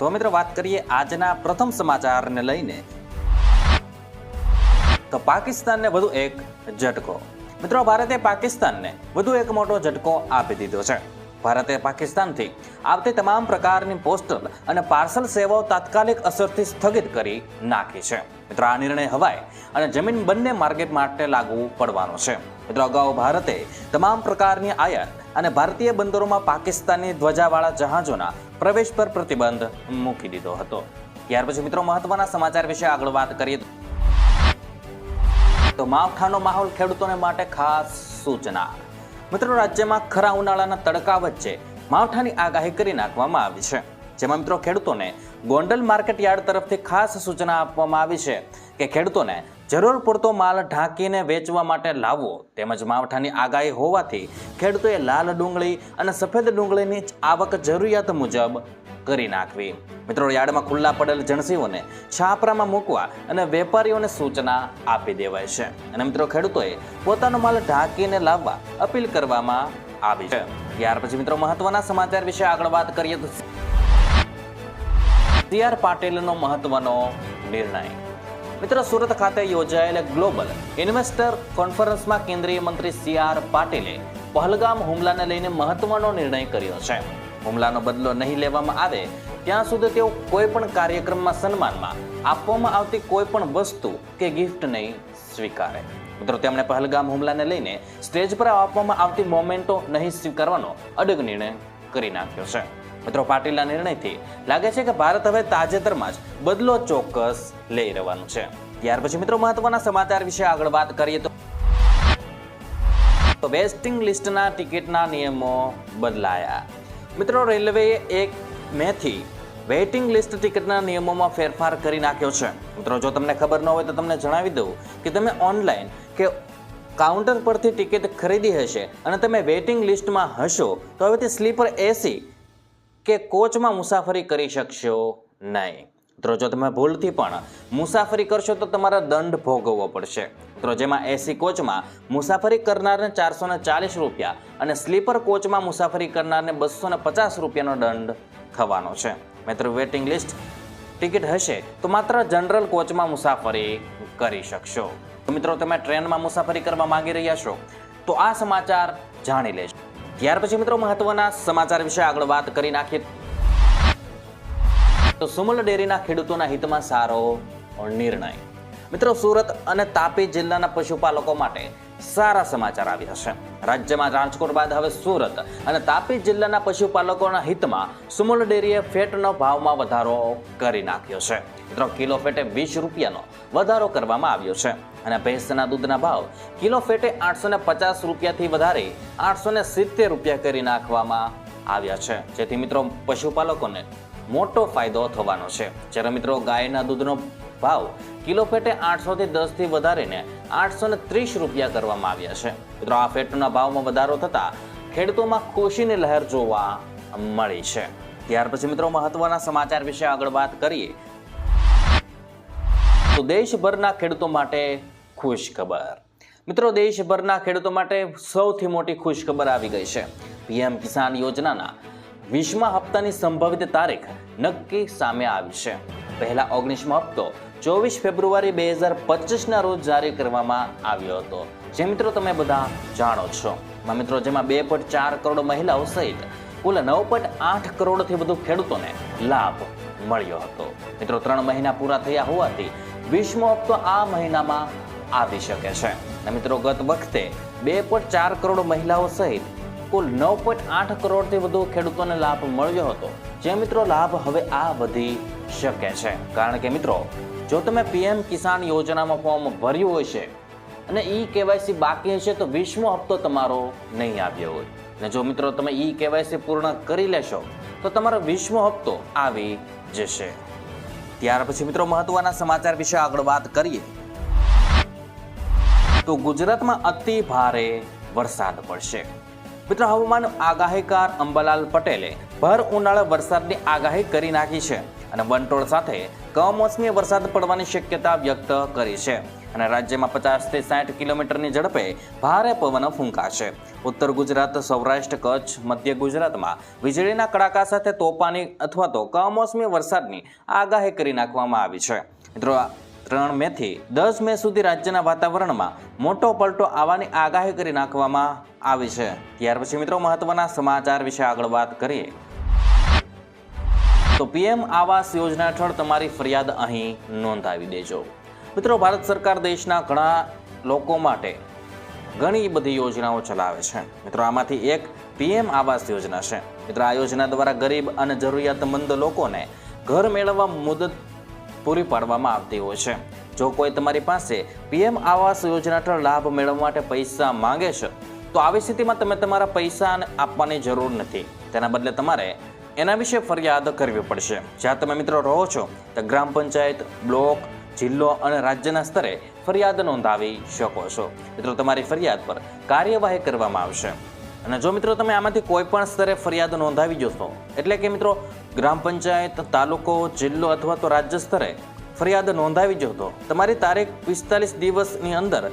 તો મિત્રો વાત કરીએ આજના પ્રથમ સમાચારને લઈને. તો પાકિસ્તાનને વધુ એક ઝટકો. મિત્રો ભારતે પાકિસ્તાનને વધુ એક મોટો ઝટકો આપી દીધો છે. ભારતે પાકિસ્તાનથી આવતી તમામ પ્રકારની પોસ્ટલ અને પાર્સલ સેવાઓ તાત્કાલિક અસરથી સ્થગિત કરી નાખી છે. મિત્રો આ નિર્ણય હવાઈ અને જમીન બંને માર્કેટ માટે લાગુ પડવાનો છે. મિત્રો અગાઉ ભારતે તમામ પ્રકારની આયાત અને ભારતીય બંદરોમાં પાકિસ્તાની ધ્વજાવાળા જહાજોના પ્રવેશ પર પ્રતિબંધ મૂકી દીધો હતો. ત્યાર પછી મિત્રો મહત્વના સમાચાર વિશે આગળ વાત કરીએ તો માવઠાનો માહોલ ખેડૂતોને માટે ખાસ સૂચના. મિત્રો રાજ્યમાં ખરા ઉનાળાના તડકા વચ્ચે માવઠાની આગાહી કરી નાખવામાં આવી છે. જેમાં મિત્રો ખેડૂતોને ગોંડલ માર્કેટ યાર્ડ તરફથી ખાસ સૂચના આપવામાં આવી છે કે ખેડૂતોને જરૂર પૂરતો માલ ઢાંકીને વેચવા માટે લાવવો તેમજ માવઠાની આગાહી હોવાથી ખેડૂતોએ લાલ ડુંગળી અને સફેદ ડુંગળીની આવક જરૂરિયાત મુજબ કરી નાખવી. મિત્રો, યાર્ડમાં ખુલ્લા પડેલ જણસીઓને છાપરામાં મૂકવા અને વેપારીઓને સૂચના આપી દેવાય છે. અને મિત્રો, ખેડૂતોએ પોતાનો માલ ઢાંકીને લાવવા અપીલ કરવામાં આવી છે. ત્યાર પછી મિત્રો, મહત્વના સમાચાર વિશે આગળ વાત કરીએ તો સી આર પાટીલનો મહત્વનો નિર્ણય. મિત્રો, સુરત ખાતે યોજાયેલ ગ્લોબલ ઇન્વેસ્ટર કોન્ફરન્સમાં કેન્દ્રીય મંત્રી સી આર પાટીલે પહલગામ હુમલાને લઈને મહત્વનો નિર્ણય કર્યો છે. હુમલાનો બદલો નહીં લેવામાં આવે, ત્યાં સુધી તેઓ કોઈ પણ કાર્યક્રમમાં સન્માનમાં આપવામાં આવતી કોઈ પણ વસ્તુ કે ગિફ્ટ નહીં સ્વીકારે. મિત્રો, તેમણે પહલગામ હુમલાને લઈને સ્ટેજ પર આપવામાં આવતી મોમેન્ટો નહીં સ્વીકારવાનો અડગ નિર્ણય કરી નાખ્યો છે. મિત્રો, પાટીલના નિર્ણયથી લાગે છે કે ભારત હવે તાજેતરમાં જ બદલો ચોક્કસ લઈ રહેવાનું છે. ત્યાર પછી મિત્રો, મહત્વના સમાચાર વિશે આગળ વાત કરીએ તો વેસ્ટિંગ લિસ્ટના ટિકિટના નિયમો બદલાયા. મિત્રો, રેલવેએ એક મેથી વેઇટિંગ લિસ્ટ ટિકિટના નિયમોમાં ફેરફાર કરી નાખ્યો છે. મિત્રો, જો તમને ખબર ન હોય તો તમને જણાવી દઉં કે તમે ઓનલાઈન કે કાઉન્ટર પરથી ટિકિટ ખરીદી હશે અને તમે વેઇટિંગ લિસ્ટમાં હશો તો હવે તે સ્લીપર એસી કે કોચમાં મુસાફરી કરી શકશો નહીં. મિત્રો, જો તમે ભૂલથી પણ મુસાફરી કરશો તો તમારે દંડ ભોગવવો પડશે. મિત્રો, જેમાં એસી કોચમાં મુસાફરી કરનારને ચારસો ચાલીસ રૂપિયા અને સ્લીપર કોચમાં મુસાફરી કરનારને બસો પચાસ રૂપિયાનો દંડ થવાનો છે. મિત્રો વેટિંગ લિસ્ટ ટિકિટ હશે તો માત્ર જનરલ કોચમાં મુસાફરી કરી શકશો. તો મિત્રો, તમે ટ્રેનમાં મુસાફરી કરવા માંગી રહ્યા છો તો આ સમાચાર જાણી લેજો. ત્યાર પછી મિત્રો મહત્વના સમાચાર વિશે આગળ વાત કરી નાખીએ. તો સુમલ ડેરીના ખેડૂતોના હિતમાં સારો નિર્ણય. મિત્રો સુરત અને તાપી જિલ્લાના પશુપાલકો માટે સારા સમાચાર આવ્યા હશે રાજ્યમાં રાજકોટ બાદ હવે સુરત અને તાપી જિલ્લાના પશુપાલકોના હિતમાં સુમલ ડેરીએ ફેટનો ભાવમાં વધારો કરી નાખ્યો છે. મિત્રો કિલો ફેટે વીસ રૂપિયાનો વધારો કરવામાં આવ્યો છે. અને ભેંસના દૂધના ભાવ કિલો ફેટે આઠસો ને પચાસ રૂપિયાથી વધારી આઠસો ને સિત્તેર રૂપિયા કરી નાખવામાં આવ્યા છે. જેથી મિત્રો પશુપાલકોને મોટો ફાયદો થવાનો છે. જ્યારે મિત્રો ગાયના દૂધનો ભાવ કિલો ફેટે આઠસોથી દસથી વધારીને આઠસો ને ત્રીસ રૂપિયા કરવામાં આવ્યા છે. મિત્રો, આ ફેટના ભાવમાં વધારો થતા ખેડૂતોમાં ખુશીની લહેર જોવા મળી છે. ત્યાર પછી મિત્રો મહત્વના સમાચાર વિશે આગળ વાત કરીએ. તો દેશભરના ખેડૂતો માટે ખુશખબર. મિત્રો, દેશભરના ખેડૂતો માટે સૌથી મોટી ખુશ ખબર આવી ગઈ છે. પીએમ કિસાન યોજનાના વીસમા હપ્તાની સંભવિત તારીખ નક્કી સામે આવી છે. પહેલા ઓગણીસમો હપ્તો ચોવીસ ફેબ્રુઆરી બે હજાર પચીસના રોજ જારી કરવામાં આવ્યો હતો. જે મિત્રો તમે બધા જાણો છો. મિત્રો, જેમાં બે પોઈન્ટ ચાર કરોડ મહિલાઓ સહિત કુલ નવ પોઈન્ટ આઠ કરોડથી વધુ ખેડૂતોને લાભ મળ્યો હતો. મિત્રો, ત્રણ મહિના પૂરા થયા હોવાથી વીસમો હપ્તો આ મહિનામાં આવી શકે છે. અને મિત્રો, ગત વખતે બે પોઈન્ટ ચાર કરોડ મહિલાઓ સહિત કુલ નવ પોઈન્ટ આઠ કરોડથી વધુ ખેડૂતોને લાભ મળ્યો હતો. જે મિત્રો, લાભ હવે આ વધી શકે છે. કારણ કે મિત્રો, જો તમે પીએમ કિસાન યોજનામાં ફોર્મ ભર્યું હોય છે અને ઈ કેવાયસી બાકી હશે તો વીસમો હપ્તો તમારો નહીં આવ્યો હોય. અને જો મિત્રો, તમે ઈ કેવાયસી પૂર્ણ કરી લેશો તો તમારો વીસમો હપ્તો આવી જશે. ત્યાર પછી મિત્રો મહત્વના સમાચાર વિશે આગળ વાત કરીએ. તો ગુજરાતમાં અતિ ભારે વરસાદ પડશે. મિત્રો હવામાન આગાહીકાર અંબાલાલ પટેલે ભર ઉનાળા વરસાદની આગાહી કરી નાખી છે અને વંટોળ સાથે કમોસમી વરસાદ પડવાની શક્યતા વ્યક્ત કરી છે. અને રાજ્યમાં પચાસથી સાઠ કિલોમીટરની ઝડપે ભારે પવન ફૂંકાશે. ઉત્તર ગુજરાત, સૌરાષ્ટ્ર, કચ્છ, મધ્ય ગુજરાતમાં વીજળીના કડાકા સાથે તોફાની અથવા તો કમોસમી વરસાદની આગાહી કરી નાખવામાં આવી છે. મિત્રો ત્રણ મેથી દસ મે સુધી રાજ્યના વાતાવરણમાં મોટો પલટો આવવાની આગાહી કરી નાખવામાં આવી છે. ત્યાર પછી મિત્રો, મહત્વના સમાચાર વિશે આગળ વાત કરીએ. તો પીએમ આવાસ યોજના હેઠળ તમારી ફરિયાદ અહીં નોંધાવી દેજો. મિત્રો, ભારત સરકાર દેશના ઘણા લોકો માટે ઘણી બધી યોજનાઓ ચલાવે છે. મિત્રો, આમાંથી એક પીએમ આવાસ યોજના છે. મિત્રો, આ યોજના દ્વારા ગરીબ અને જરૂરિયાતમંદ લોકોને ઘર મેળવવા મુદત પૂરી પાડવામાં આવતી હોય છે. જો કોઈ તમારી પાસે પીએમ આવાસ યોજના હેઠળ લાભ મેળવવા માટે પૈસા માંગે છે, તો આવી સ્થિતિમાં તમે તમારા પૈસા આપવાની જરૂર નથી. તેના બદલે તમારે એના વિશે ફરિયાદ કરવી પડશે. જ્યાં તમે મિત્રો રહો છો, તો ગ્રામ પંચાયત, બ્લોક જિલ્લો અને રાજ્યના સ્તરે ફરિયાદ નોંધાવી શકો છો. મિત્રો, તમારી ફરિયાદ પર કાર્યવાહી કરવામાં આવશે. અને જો મિત્રો તમે આમાંથી કોઈ પણ સ્તરે ફરિયાદ નોંધાવી જશો, એટલે કે મિત્રો ગ્રામ પંચાયત, તાલુકો, જિલ્લો અથવા તો રાજ્ય સ્તરે ફરિયાદ નોંધાવી જશો તમારી તારીખ પિસ્તાલીસ દિવસની અંદર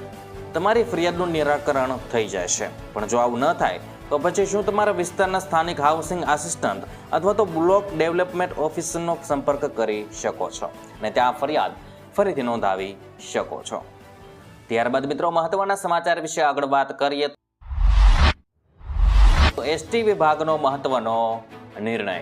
તમારી ફરિયાદનું નિરાકરણ થઈ જાય છે પણ જો આવું ન થાય, તો પછી શું તમારા વિસ્તારના સ્થાનિક હાઉસિંગ આસિસ્ટન્ટ અથવા તો બ્લોક ડેવલપમેન્ટ ઓફિસરનો સંપર્ક કરી શકો છો. અને ત્યાં ફરિયાદ ફરીથી નોંધાવી શકો છો. ત્યારબાદ મિત્રો, મહત્વના સમાચાર વિશે આગળ વાત કરીએ તો એસટી વિભાગનો મહત્વનો નિર્ણય.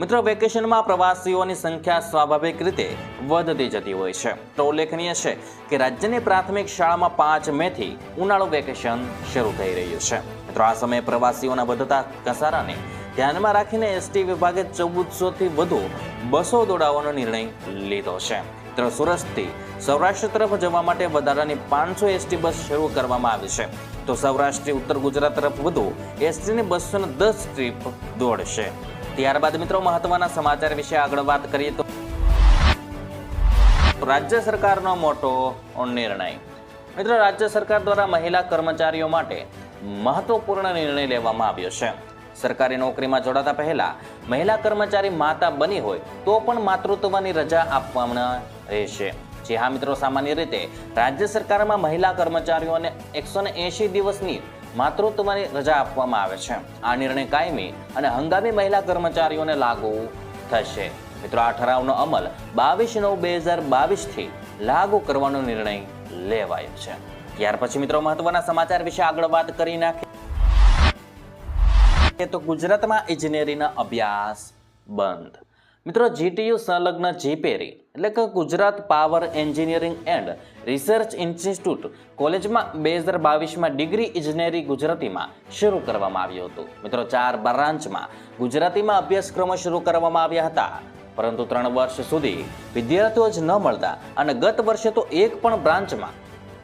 મિત્રો, વેકેશનમાં પ્રવાસીઓની સંખ્યા સ્વાભાવિક રીતે વધતી જતી હોય છે. તો ઉલ્લેખનીય છે કે રાજ્યની પ્રાથમિક શાળામાં પાંચ મેથી ઉનાળુ વેકેશન શરૂ થઈ રહ્યું છે. મિત્રો, આ સમયે પ્રવાસીઓના વધતા ઘસારાને ધ્યાનમાં રાખીને એસટી વિભાગે ચૌદસોથી વધુ બસો દોડાવવાનો નિર્ણય લીધો છે. મિત્રો સુરતથી સૌરાષ્ટ્ર તરફ જવા માટે વધારાની પાંચસો એસટી બસ શરૂ કરવામાં આવી છે. તો સૌરાષ્ટ્રથી ઉત્તર ગુજરાત તરફ વધુ એસટીની બસો દસ ટ્રીપ દોડશે. ત્યારબાદ મિત્રો મહત્વના સમાચાર વિશે આગળ વાત કરીએ તો રાજ્ય સરકારનો મોટો નિર્ણય. મિત્રો, રાજ્ય સરકાર દ્વારા મહિલા કર્મચારીઓ માટે મહત્વપૂર્ણ નિર્ણય લેવામાં આવ્યો છે. સરકારી નોકરીમાં જોડાતા પહેલા મહિલા કર્મચારી માતા બની હોય તો પણ માતૃત્વની રજા આપવામાં રહેશે. જી હા મિત્રો સામાન્ય રીતે રાજ્ય સરકારમાં મહિલા કર્મચારીઓને એકસો એંશી દિવસની માતૃત્વની રજા આપવામાં આવે છે. આ નિર્ણય કાયમી અને હંગામી મહિલા કર્મચારીઓને લાગુ થશે. મિત્રો, આ ઠરાવનો અમલ બાવીસ નવ બે હજાર બાવીસથી લાગુ કરવાનો નિર્ણય લેવાયો છે. ત્યાર પછી મિત્રો, મહત્વના સમાચાર વિશે આગળ વાત કરી નાખીએ. તો ગુજરાતમાં ઇજનેરીના અભ્યાસ બંધ. મિત્રો જીટીયુ સંલગ્ન જીપેરી એટલે કે Gujarat power engineering and research institute કોલેજમાં બે હજાર બાવીસમાં ડિગ્રી ઇજનેરી ગુજરાતીમાં શરૂ કરવામાં આવ્યું હતું. મિત્રો, ચાર બ્રાન્ચમાં ગુજરાતીમાં અભ્યાસક્રમો શરૂ કરવામાં આવ્યા હતા. પરંતુ ત્રણ વર્ષ સુધી વિદ્યાર્થીઓ જ ન મળતા અને ગત વર્ષે તો એક પણ બ્રાન્ચમાં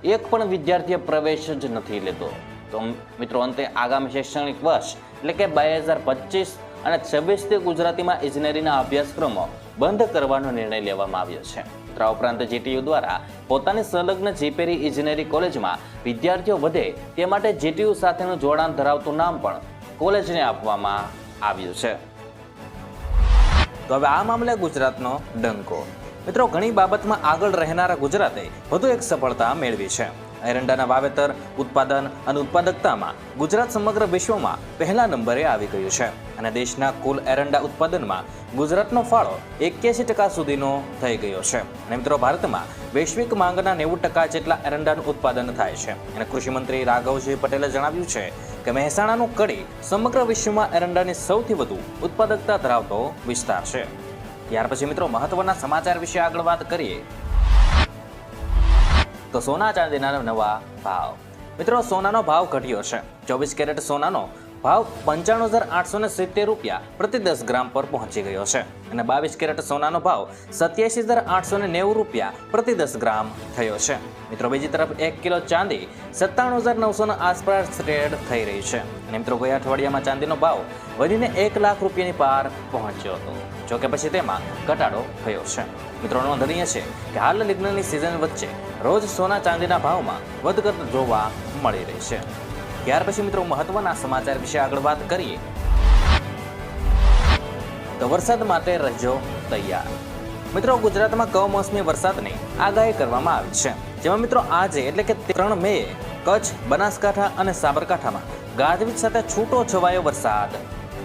એક પણ વિદ્યાર્થીએ પ્રવેશ જ નથી લીધો. તો, મિત્રો, અંતે આગામી શૈક્ષણિક વર્ષ, એટલે કે બે હજાર પચીસ અને છવ્વીસથી ગુજરાતીમાં ઇજનેરીના અભ્યાસક્રમો બંધ કરવાનો નિર્ણય લેવામાં આવ્યો છે. આ ઉપરાંત જીટીયુ દ્વારા પોતાની સંલગ્ન જીપેરી ઇજનેરી કોલેજમાં વિદ્યાર્થીઓ વધે તે માટે જીટીયુ સાથેનું જોડાણ ધરાવતું નામ પણ કોલેજને આપવામાં આવ્યું છે. તો હવે આ મામલે ગુજરાતનો ડંકો. મિત્રો, ઘણી બાબતમાં આગળ રહેનારા ગુજરાતે વધુ એક સફળતા મેળવી છે. એરંડાના વાવેતર, ઉત્પાદન અને ઉત્પાદકતામાં ગુજરાત સમગ્ર વિશ્વમાં પહેલા નંબરે આવી ગયું છે. અને દેશના કુલ એરંડા ઉત્પાદનમાં ગુજરાતનો ફાળો એક્યાસી ટકા સુધીનો થઈ ગયો છે. અને મિત્રો, ભારતમાં વૈશ્વિક માંગના નેવું ટકા જેટલા એરંડાનું ઉત્પાદન થાય છે. અને કૃષિમંત્રી રાઘવજી પટેલે જણાવ્યું છે કે મહેસાણાનું કડી સમગ્ર વિશ્વમાં એરંડાની સૌથી વધુ ઉત્પાદકતા ધરાવતો વિસ્તાર છે. ત્યાર પછી મિત્રો, મહત્વના સમાચાર વિશે આગળ વાત કરીએ. તો સોના ચાંદીના નવા ભાવ. મિત્રો, સોનાનો ભાવ ઘટ્યો છે. ચોવીસ કેરેટ સોનાનો ભાવ પંચાણું હજાર આઠસો ને સિત્તેર રૂપિયા પ્રતિ દસ ગ્રામ પર પહોંચી ગયો છે. અને બાવીસ કેરેટ સોનાનો ભાવ સત્યાસી હજાર આઠસો ને નેવું રૂપિયા પ્રતિ દસ ગ્રામ થયો છે. મિત્રો, બીજી તરફ એક કિલો ચાંદી સત્તાણું હજાર નવસોના આસપાસ ટ્રેડ થઈ રહી છે. અને મિત્રો ગયા અઠવાડિયામાં ચાંદીનો ભાવ વધીને એક લાખ રૂપિયાની પાર પહોંચ્યો હતો. જોકે પછી તેમાં ઘટાડો થયો છે. મિત્રો, નોંધનીય છે કે હાલ લગ્નની સિઝન વચ્ચે રોજ સોના ચાંદીના ભાવમાં વધઘટ જોવા મળી રહી છે. ત્યાર પછી મિત્રો મહત્વના સમાચાર વિશે આગળ વાત કરીએ. તો વરસાદ માટે રહેજો તૈયાર. મિત્રો ગુજરાતમાં કમોસમી વરસાદની આગાહી કરવામાં આવી છે. જેમાં મિત્રો આજે એટલે કે ત્રણ મે કચ્છ, બનાસકાંઠા અને સાબરકાંઠામાં ગાજવીજ સાથે છૂટો છવાયો વરસાદ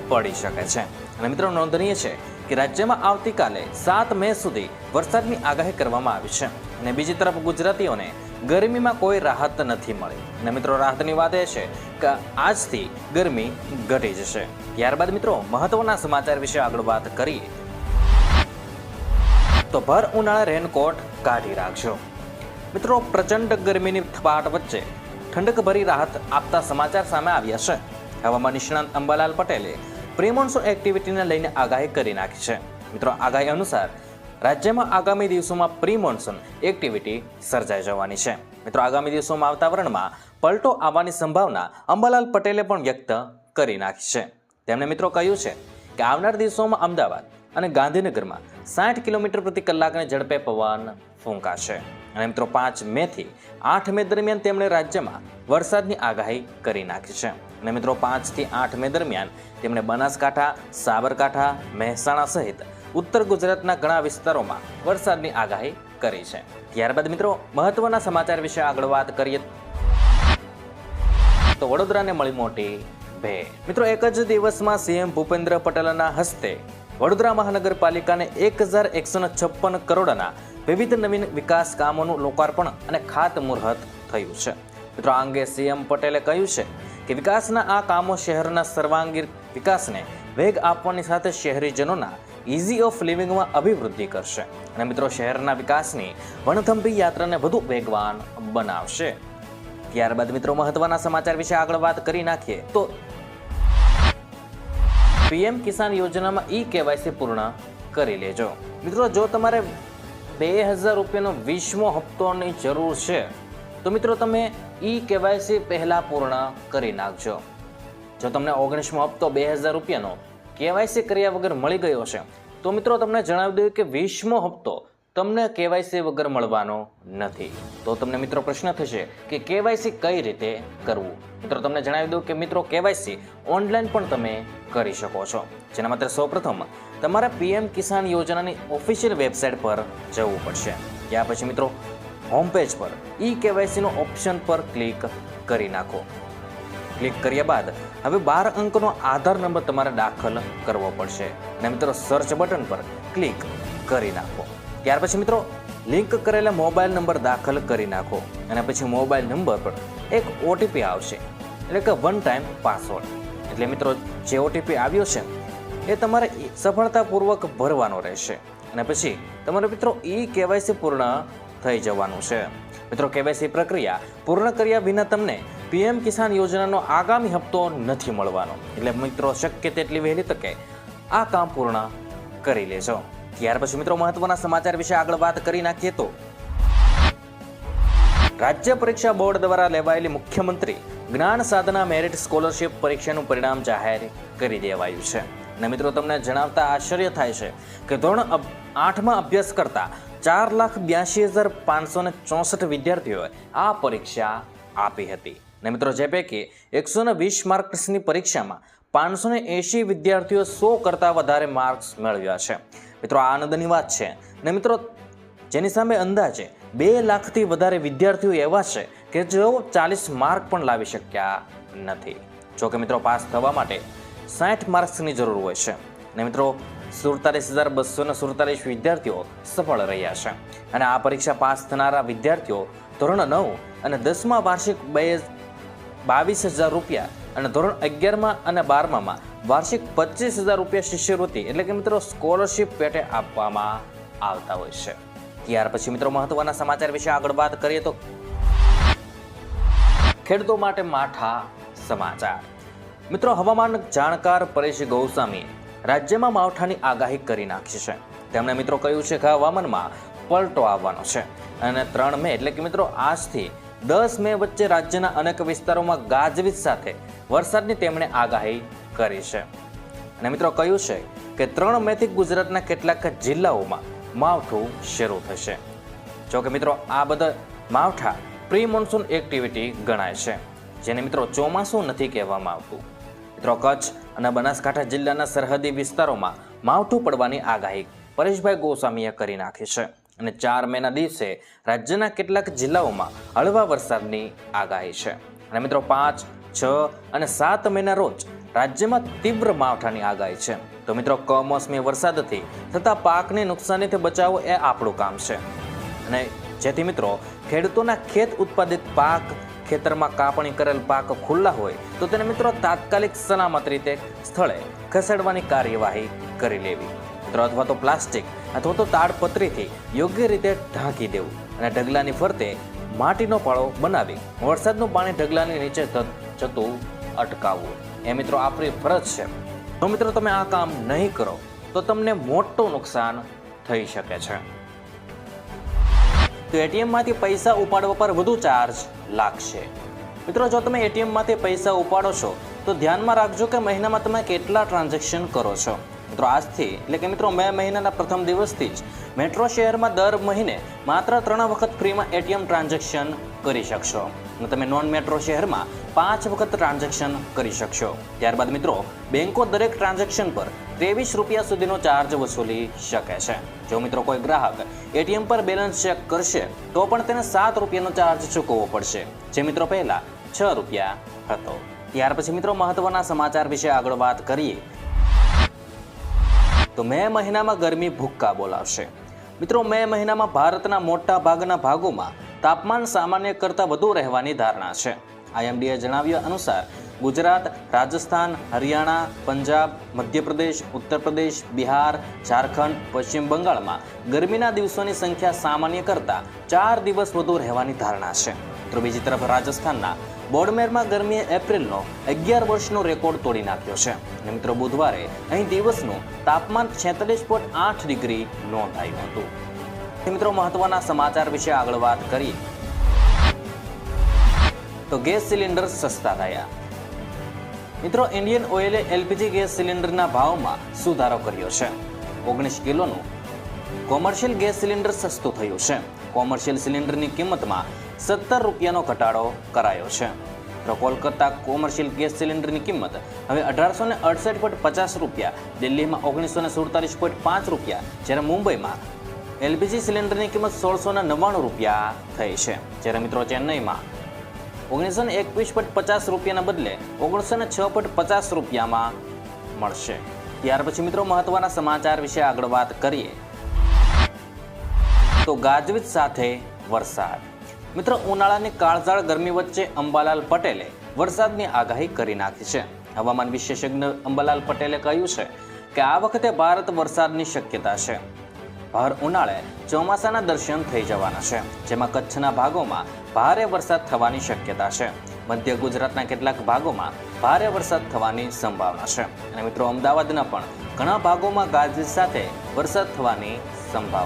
પડી શકે છે. અને મિત્રો નોંધનીય છે કે રાજ્યમાં આવતીકાલે સાત મે સુધી વરસાદની આગાહી કરવામાં આવી છે. અને બીજી તરફ ગુજરાતીઓને ગરમીમાં કોઈ રાહત નથી મળી. અને મિત્રો, રાહતની વાત એ છે કે આજથી ગરમી ઘટી જશે. ત્યારબાદ મિત્રો, મહત્વના સમાચાર વિશે આગળ વાત કરીએ. તો ભર ઉનાળા રેનકોટ કાઢી રાખજો. મિત્રો, પ્રચંડ ગરમીની થપાટ વચ્ચે ઠંડકભરી રાહત આપતા સમાચાર સામે આવ્યા છે. હવામાન નિષ્ણાંત અંબાલાલ પટેલે પ્રેમોન્સો એક્ટિવિટીને લઈને આગાહી કરી નાખી છે. મિત્રો, આગાહી અનુસાર રાજ્યમાં આગામી દિવસોમાં પ્રી મોન્સૂન એક્ટિવિટી સર્જાઈ જવાની છે. મિત્રો, આગામી દિવસોમાં વાતાવરણમાં પલટો આવવાની સંભાવના અંબાલાલ પટેલે પણ વ્યક્ત કરી નાખી છે. તેમણે મિત્રો કહ્યું છે કે આવનાર દિવસોમાં અમદાવાદ અને ગાંધીનગરમાં સાઠ કિલોમીટર પ્રતિ કલાકની ઝડપે પવન ફૂંકાશે. અને મિત્રો, પાંચ મે થી આઠ મે દરમિયાન તેમણે રાજ્યમાં વરસાદની આગાહી કરી નાખી છે. અને મિત્રો, પાંચથી આઠ મે દરમિયાન તેમણે બનાસકાંઠા, સાબરકાંઠા, મહેસાણા સહિત ઉત્તર ગુજરાતના ઘણા વિસ્તારોમાં વરસાદની આગાહી કરી છે. ત્યારબાદ મિત્રો, મહત્વના સમાચાર વિશે આગળ વાત કરીએ તો વડોદરાને મળી મોટી ભેટ. મિત્રો, એક જ દિવસમાં સીએમ ભૂપેન્દ્ર પટેલના હસ્તે વડોદરા મહાનગરપાલિકાને એક હજાર એકસો છપ્પન કરોડના વિવિધ નવીન વિકાસ કામોનું લોકાર્પણ અને ખાતમુહૂર્ત થયું છે. મિત્રો, આ અંગે સીએમ પટેલે કહ્યું છે કે વિકાસના આ કામો શહેરના સર્વાંગીણ વિકાસને વેગ આપવાની સાથે શહેરીજનોના ઇઝી ઓફ લિવિંગમાં અભિવૃદ્ધિ કરશે. અને મિત્રો, શહેરના વિકાસની વણથંભી યાત્રાને વધુ વેગવાન બનાવશે. ત્યારબાદ મિત્રો, મહત્વના સમાચાર વિશે આગળ વાત કરી નાખીએ તો પીએમ કિસાન યોજનામાં ઈ કેવાયસી પૂર્ણ કરી લેજો. મિત્રો, જો તમારે બે હજાર રૂપિયાનો વીસમો હપ્તોની જરૂર છે, તો મિત્રો, તમે ઈ કેવાયસી પહેલાં પૂર્ણ કરી નાખજો. જો તમને ઓગણીસમો હપ્તો બે હજાર રૂપિયાનો કેવાયસી કર્યા વગર મળી ગયો છે. તો મિત્રો તમને જણાવી દઉં કે વીસમો હપ્તો તમને કેવાયસી વગર મળવાનો નથી. તો તમને મિત્રો પ્રશ્ન થશે કે કેવાયસી કઈ રીતે કરવું? મિત્રો તમને જણાવી દઉં કે મિત્રો કેવાયસી ઓનલાઈન પણ તમે કરી શકો છો. જેના માટે સૌપ્રથમ તમારા પીએમ કિસાન યોજનાની ઓફિશિયલ વેબસાઇટ પર જવું પડશે. ત્યાર પછી મિત્રો હોમ પેજ પર ઈ કેવાયસીનો ઓપ્શન પર ક્લિક કરી નાખો. ક્લિક કર્યા બાદ હવે બાર અંકનો આધાર નંબર તમારે દાખલ કરવો પડશે. અને મિત્રો સર્ચ બટન પર ક્લિક કરી નાખો. ત્યાર પછી મિત્રો લિંક કરેલા મોબાઈલ નંબર દાખલ કરી નાખો અને પછી મોબાઈલ નંબર પર એક ઓટીપી આવશે. એટલે કે વન ટાઈમ પાસવર્ડ એટલે મિત્રો જે ઓટીપી આવ્યો છે, એ તમારે સફળતાપૂર્વક ભરવાનો રહેશે. અને પછી તમારે મિત્રો ઈ કેવાયસી પૂર્ણ થઈ જવાનું છે. મિત્રો કેવાયસી પ્રક્રિયા પૂર્ણ કર્યા વિના તમને પીએમ કિસાન યોજનાનો આગામી હપ્તો નથી મળવાનો. એટલે મિત્રો શક્ય તેટલી વહેલી તકે આ કામ પૂર્ણ કરી લેજો. ત્યાર પછી મિત્રો મહત્વના સમાચાર વિશે આગળ વાત કરી નાખીએ તો રાજ્ય પરીક્ષા બોર્ડ દ્વારા લેવાયેલી મુખ્યમંત્રી જ્ઞાન સાધના મેરિટ સ્કોલરશિપ પરીક્ષાનું પરિણામ જાહેર કરી દેવાયું છે. અને મિત્રો તમને જણાવતા આશ્ચર્ય થાય છે કે ધોરણ આઠમાં અભ્યાસ કરતા ચાર લાખ બ્યાસી હજાર પાંચસો ને ચોસઠ વિદ્યાર્થીઓએ આ પરીક્ષા આપી હતી. અને મિત્રો જે પૈકી એકસો ને વીસ માર્ક્સની પરીક્ષામાં પાંચસો ને એંશી વિદ્યાર્થીઓ સો કરતાં વધારે માર્ક્સ મેળવ્યા છે. મિત્રો, આ આનંદની વાત છે. ને મિત્રો, જેની સામે અંદાજે બે લાખથી વધારે વિદ્યાર્થીઓ એવા છે કે જેઓ ચાલીસ માર્ક પણ લાવી શક્યા નથી. જોકે મિત્રો, પાસ થવા માટે સાઠ માર્ક્સની જરૂર હોય છે. અને મિત્રો, સુડતાલીસ હજાર બસો ને સુડતાલીસ વિદ્યાર્થીઓ સફળ રહ્યા છે. અને આ પરીક્ષા પાસ થનારા વિદ્યાર્થીઓ ધોરણ નવ અને દસમા વાર્ષિક બે બાવીસ હજાર રૂપિયા અને ધોરણ અગિયારમાં અને બારમામાં વાર્ષિક પચીસ હજાર રૂપિયા શિષ્યવૃત્તિ એટલે કે મિત્રો સ્કોલરશિપ પેટે આપવામાં આવતા હોય છે. ત્યાર પછી મિત્રો મહત્વના સમાચાર વિશે આગળ વાત કરીએ તો ખેડૂતો માટે માઠા સમાચાર. મિત્રો હવામાન જાણકાર પરેશ ગૌસ્વામી રાજ્યમાં માવઠાની આગાહી કરી નાખી છે. તેમણે મિત્રો કહ્યું છે કે હવામાનમાં પલટો આવવાનો છે અને ત્રણ મે એટલે કે મિત્રો આજથી દસ મે વચ્ચે રાજ્યના અનેક વિસ્તારોમાં ગાજવીજ સાથે વરસાદની તેમણે આગાહી કરી છે. અને મિત્રો કહ્યું છે કે ત્રણ મેથી ગુજરાતના કેટલાક જિલ્લાઓમાં માવઠું શરૂ થશે. જો કે મિત્રો આ બધા માવઠા પ્રી મોન્સૂન એક્ટિવિટી ગણાય છે, જેને મિત્રો ચોમાસું નથી કહેવામાં આવતું. મિત્રો કચ્છ અને બનાસકાંઠા જિલ્લાના સરહદી વિસ્તારોમાં માવઠું પડવાની આગાહી પરેશભાઈ ગોસ્વામીએ કરી નાખી છે. અને ચાર મેના દિવસે રાજ્યના કેટલાક જિલ્લાઓમાં હળવા વરસાદની આગાહી છે. અને મિત્રો, પાંચ, છ અને સાત મેના રોજ રાજ્યમાં તીવ્ર માવઠાની આગાહી છે. તો મિત્રો, કમોસમી વરસાદથી થતા પાકને નુકસાનીથી બચાવવો એ આપણું કામ છે. અને જેથી મિત્રો, ખેડૂતોના ખેત ઉત્પાદિત પાક ખેતરમાં કાપણી કરેલ પાક ખુલ્લા હોય, તો તેને મિત્રો તાત્કાલિક સલામત રીતે સ્થળે ખસેડવાની કાર્યવાહી કરી લેવી. અથવા તો પ્લાસ્ટિક અથવા તો તાડપત્રીથી યોગ્ય રીતે ઢાંકી દેવું અને ઢગલાની ફરતે માટીનો પાળો બનાવી વરસાદનું પાણી ઢગલાની નીચે જતું અટકાવવું. એ મિત્રો આપણી ફરજ છે. તો મિત્રો તમે આ કામ નહીં કરો તો તમને મોટું નુકસાન થઈ શકે છે. તો એટીએમમાંથી પૈસા ઉપાડવા પર વધુ ચાર્જ લાગશે. મિત્રો જો તમે એટીએમમાંથી પૈસા ઉપાડો છો તો ધ્યાનમાં રાખજો કે મહિનામાં તમે કેટલા ટ્રાન્ઝેક્શન કરો છો. મિત્રો, આજથી, એટલે કે મિત્રો, મે મહિનાના પ્રથમ દિવસથી જ મેટ્રો શહેરમાં દર મહિને માત્ર ત્રણ વખત ફ્રીમાં એટીએમ ટ્રાન્ઝેક્શન કરી શકશો. અને તમે નોન મેટ્રો શહેરમાં પાંચ વખત ટ્રાન્ઝેક્શન કરી શકશો. ત્યારબાદ મિત્રો, બેંકો દરેક ટ્રાન્ઝેક્શન પર ત્રેવીસ રૂપિયા સુધીનો ચાર્જ વસૂલી શકે છે. જો મિત્રો કોઈ ગ્રાહક એટીએમ પર બેલેન્સ ચેક કરશે, તો પણ તેને સાત રૂપિયાનો ચાર્જ ચૂકવવો પડશે. જે મિત્રો પહેલાં છ રૂપિયા હતો. ત્યાર પછી મિત્રો, મહત્વના સમાચાર વિશે આગળ વાત કરીએ. તો મે મહિનામાં ગરમી ભૂક્કા બોલાવશે. મિત્રો, મે મહિનામાં ભારતના મોટા ભાગના ભાગોમાં તાપમાન સામાન્ય કરતાં વધુ રહેવાની ધારણા છે. આઈએમડીએ જણાવ્યા અનુસાર, ગુજરાત, રાજસ્થાન, હરિયાણા, પંજાબ, મધ્યપ્રદેશ ઉત્તર પ્રદેશ બિહાર, ઝારખંડ, પશ્ચિમ બંગાળમાં ગરમીના દિવસોની સંખ્યા સામાન્ય કરતાં ચાર દિવસ વધુ રહેવાની ધારણા છે. તો બીજી તરફ રાજસ્થાનના બોડમેરમાં ગરમીએ એપ્રિલનો અગિયાર વર્ષનો રેકોર્ડ તોડી નાખ્યો છે. મિત્રો, બુધવારે અહીં દિવસનું તાપમાન છેતાલીસ પોઈન્ટ આઠ ડિગ્રી નોંધાયું હતું. મિત્રો, મહત્વના સમાચાર વિશે આગળ વાત કરીએ તો ગેસ સિલિન્ડર સસ્તા થયા. મિત્રો, ઇન્ડિયન ઓઇલે એલપીજી ગેસ સિલિન્ડરના ભાવમાં સુધારો કર્યો છે. ઓગણીસ કિલોનું કોમર્શિયલ ગેસ સિલિન્ડર સસ્તું થયું છે. કોમર્શિયલ સિલિન્ડરની કિંમતમાં સત્તર રૂપિયાનો ઘટાડો કરાયો છે. તો કોલકાતા કોમર્શિયલ ગેસ સિલિન્ડરની કિંમત હવે અઢારસો ને અડસઠ પોઈન્ટ પચાસ રૂપિયા, દિલ્હીમાં ઓગણીસો ને સુડતાલીસ પોઈન્ટ પાંચ રૂપિયા, જ્યારે મુંબઈમાં એલપીજી સિલિન્ડરની કિંમત સોળસો ને નવ્વાણું રૂપિયા થઈ છે. જ્યારે મિત્રો ચેન્નઈમાં ઓગણીસો ને એકવીસ પોઈન્ટ પચાસ રૂપિયાના બદલે ઓગણીસો ને છ પોઈન્ટ પચાસ રૂપિયામાં મળશે. ત્યાર પછી મિત્રો મહત્વના સમાચાર વિશે આગળ વાત કરીએ. તો ગાજવીજ સાથે વરસાદ. મિત્રો, ઉનાળાની કાળઝાળ ગરમી વચ્ચે અંબાલાલ પટેલે વરસાદની આગાહી કરી નાખી છે. હવામાન વિશેષજ્ઞ અંબાલાલ પટેલે કહ્યું છે કે આ વખતે ભારત વરસાદની શક્યતા છે. ભર ઉનાળે ચોમાસાના દર્શન થઈ જવાના છે, જેમાં કચ્છના ભાગોમાં ભારે વરસાદ થવાની શક્યતા છે. મધ્ય ગુજરાતના કેટલાક ભાગોમાં ભારે વરસાદ થવાની સંભાવના છે. અને મિત્રો, અમદાવાદના પણ ઘણા ભાગોમાં ગાજવીજ સાથે વરસાદ થવાની સંભાવના